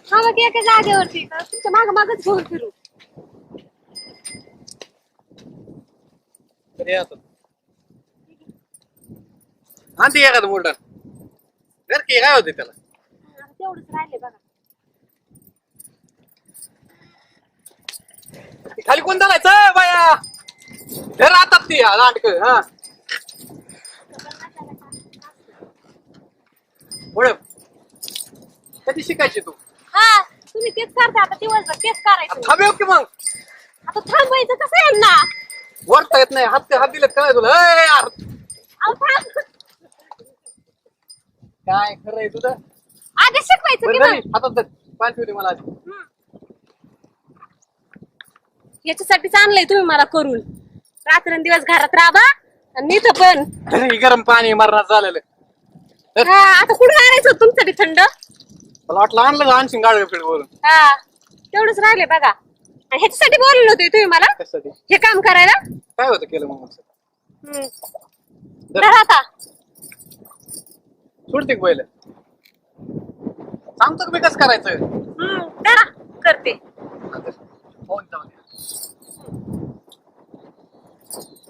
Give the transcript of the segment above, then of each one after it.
थांबा की एका जागेवरती. तुमच्या माग मागच घेऊन फिरू. घरी या हा ते एखादं मोटर घर की काय होते त्याला? हा, तेवढंच राहिले बघा. ती खाली कोण चालायचं बाया. धर आता ती लांडक हा. ओळख कधी शिकायची तू? हा तुम्ही तेच करता आता दिवसभर तेच करायचं. थांबेव की मग. आता थांबायचं कसं आहे ना वरता येत नाही हात हात दिलेत काय तुला? ए यार. अहो थांब. काय खरंय तुझं? आधी शिकवायचं की बरं मग? झाली, हातात धर. दे मला आधी. याच्यासाठीच आणलंय तुम्ही मला करून. रात्रंदिवस घरात राहा आणि इथं पण. हे गरम पाणी मरणात झालेलं. हा आता कुठं आणायचं होतं तुमचं बी थंड? मला वाटलं आणलं का आणशीन गाडवे बोलून. हा तेवढंच राहिले बघा. आणि ह्याच्यासाठी बोललो होते तुम्ही मला? कशासाठी? हे काम करायला? काय होतं केलं मग असं? हम्म. धरा. आता. सोडते का पहिलं? सांगतो का मी कसं करायचं? हम्म, धरा. करते. फोन जाऊन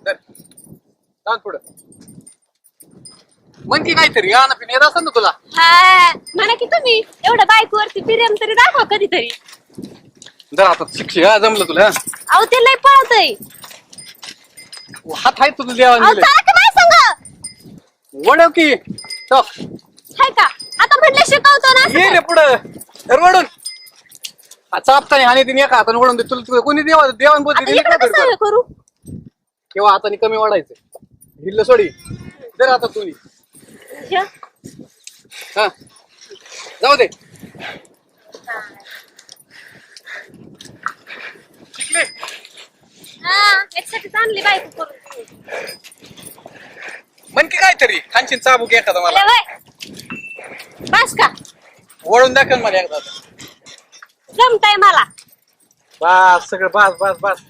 तर जाऊन पुढं. म्हण की काहीतरी गाणं पिणं येत असेल ना तुला. हा म्हणा की तुम्ही एवढं बायकोवरती प्रेम तरी दाखवा कधीतरी. जर आता शिक्षी हा जमलं तुला हा? अहो ते लय पळतय. हात आहे तुझं देवाने अहो चला की सांग. वडव की. हाय का? आता म्हटलं शिकवतो ना असं. ये रे पुढं. धर वडून हा, चापताने हानी तिने एका हाताने वडून दे. तुला तुला कोणी देवा देवान बोलते आता का इकडं कसं करू. किंवा हाताने कमी वाढायचं ढिल्ल सोडी. जर आता तुम्ही हे? हा. जाऊ दे. शिकले हा याच्यासाठी चांगली बायको करून म्हण की काहीतरी. खानशीन चाबूक एखादा मला. बस का? वळून दाखल मला एकदा. जमताय मला. बस सगळं बस बस बस.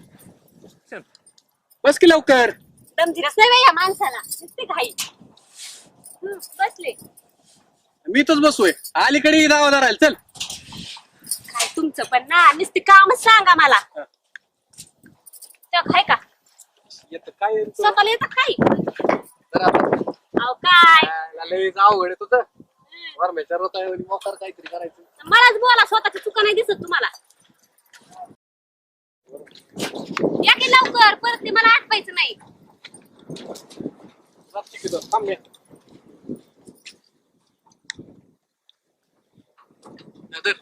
बस की लवकर. दमधिरच नाही बाई या माणसाला. घाई. हम्म, बसले. मी तोच बसलोय. अलीकडे दावा धरायला चल. काय तुमचं पण ना नुसती काम सांगा मला. खाय का? येत काय? स्वतःला येतं अहो काय? लय अवघड आहे तुझं. वरमेच्या रोता मोकार काहीतरी करायचं. मलाच बोला स्वतःची चुका नाही दिसत तुम्हाला. या की लवकर परत ते मला आठवायचं नाही. थांब मी धर.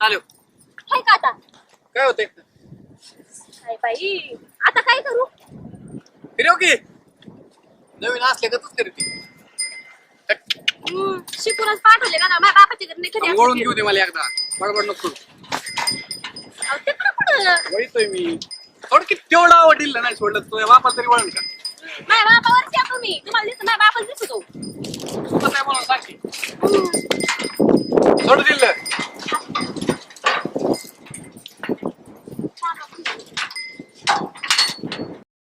चालेल. काय का आता? काय होतंय? काय बाई. आता काय करू? फिरव की. नवीन असले का तूच करते हम्म, शिकूनच पाठवले बघा माझ्या बापाच्या घरी नाही कधी वळून घेऊ दे मला एकदा. बडबड नको करू. अहो, तिकडं कुठं? वळीतोय मी. थोडं की तेवढं आवडील नाही सोडलं. तुझ्या बापा तरी वळण का? माझ्या बापावरची आहे तुम्ही. तुम्हाला दिसत माझ्या बापाच दिसतो तू. कसं आहे म्हणून सांगते